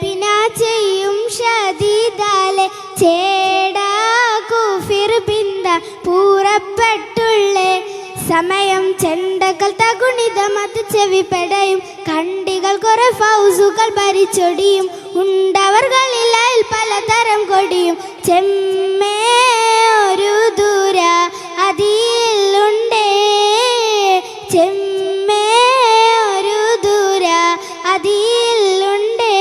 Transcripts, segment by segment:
பினா செய்யும் ஷதிதாலே சே സമയം ചെണ്ടകൾ തകുണിതമത് ചെവിപ്പെടയും കണ്ടികൾ കുറെ ഫൗസുകൾ ഭരിച്ചൊടിയും. ഉണ്ടവർകളിൽ പലതരം കൊടിയും. ചെമ്മേ ഒരു ദൂര അതിലുണ്ടേ ചെമ്മേ ഒരു ദൂര അതിലുണ്ടേ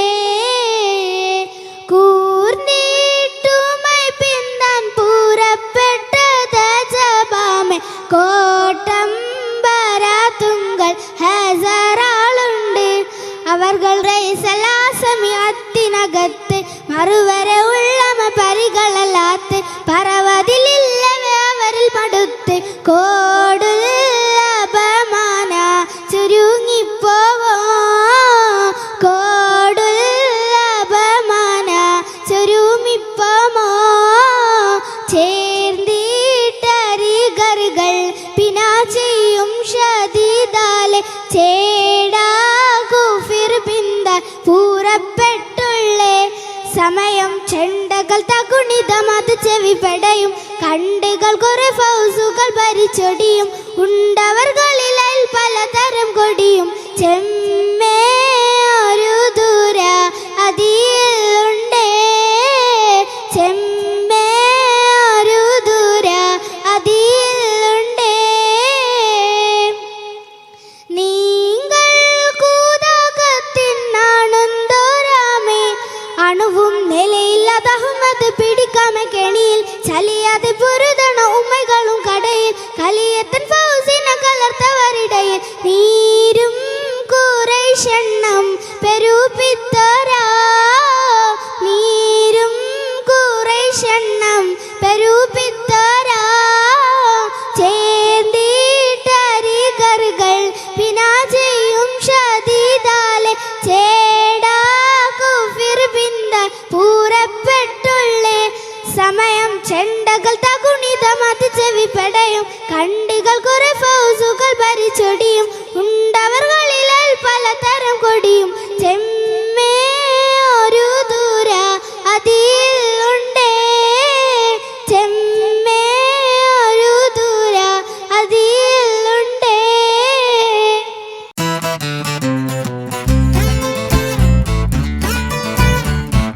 കൂർന്നിട്ടുമായി പിന്താൻ പൂരപ്പെട്ടത് ജപാമേ. കോട്ടം அவர்கள் ரயிசலாசமி அத்தினகத்து மறுவர உள்ளம பரிகளலாத்து സമയം ചെണ്ടകൾ തകുണിതമത് ചെവിപ്പെടയും കണ്ടുകൾ കുറെ ഫൗസുകൾ ഭരിച്ചൊടിയും. ഉണ്ടവർകളിൽ പലതരം കൊടിയും. ചെമ്മേ അഹമ്മദ് പിടിക്കാമ കെണിയിൽ. ചലിയാതെ പൊരുതണ ഉമ്മകളും കടയിൽ. കലിയത്തൻ ഫൗസിന കലർത്തവരിടയിൽ. നീരും കുറേഷെണ്ണം പെരുപ്പിത്തരാ ചെണ്ടകൾ തകുണിതമത് ചെവിപ്പെടയും. കണ്ടികൾ കുറെ ഫൗസുകൾ ഭരിച്ചൊടിയും. ഉണ്ടവർകളിൽ പലതരം കൊടിയും.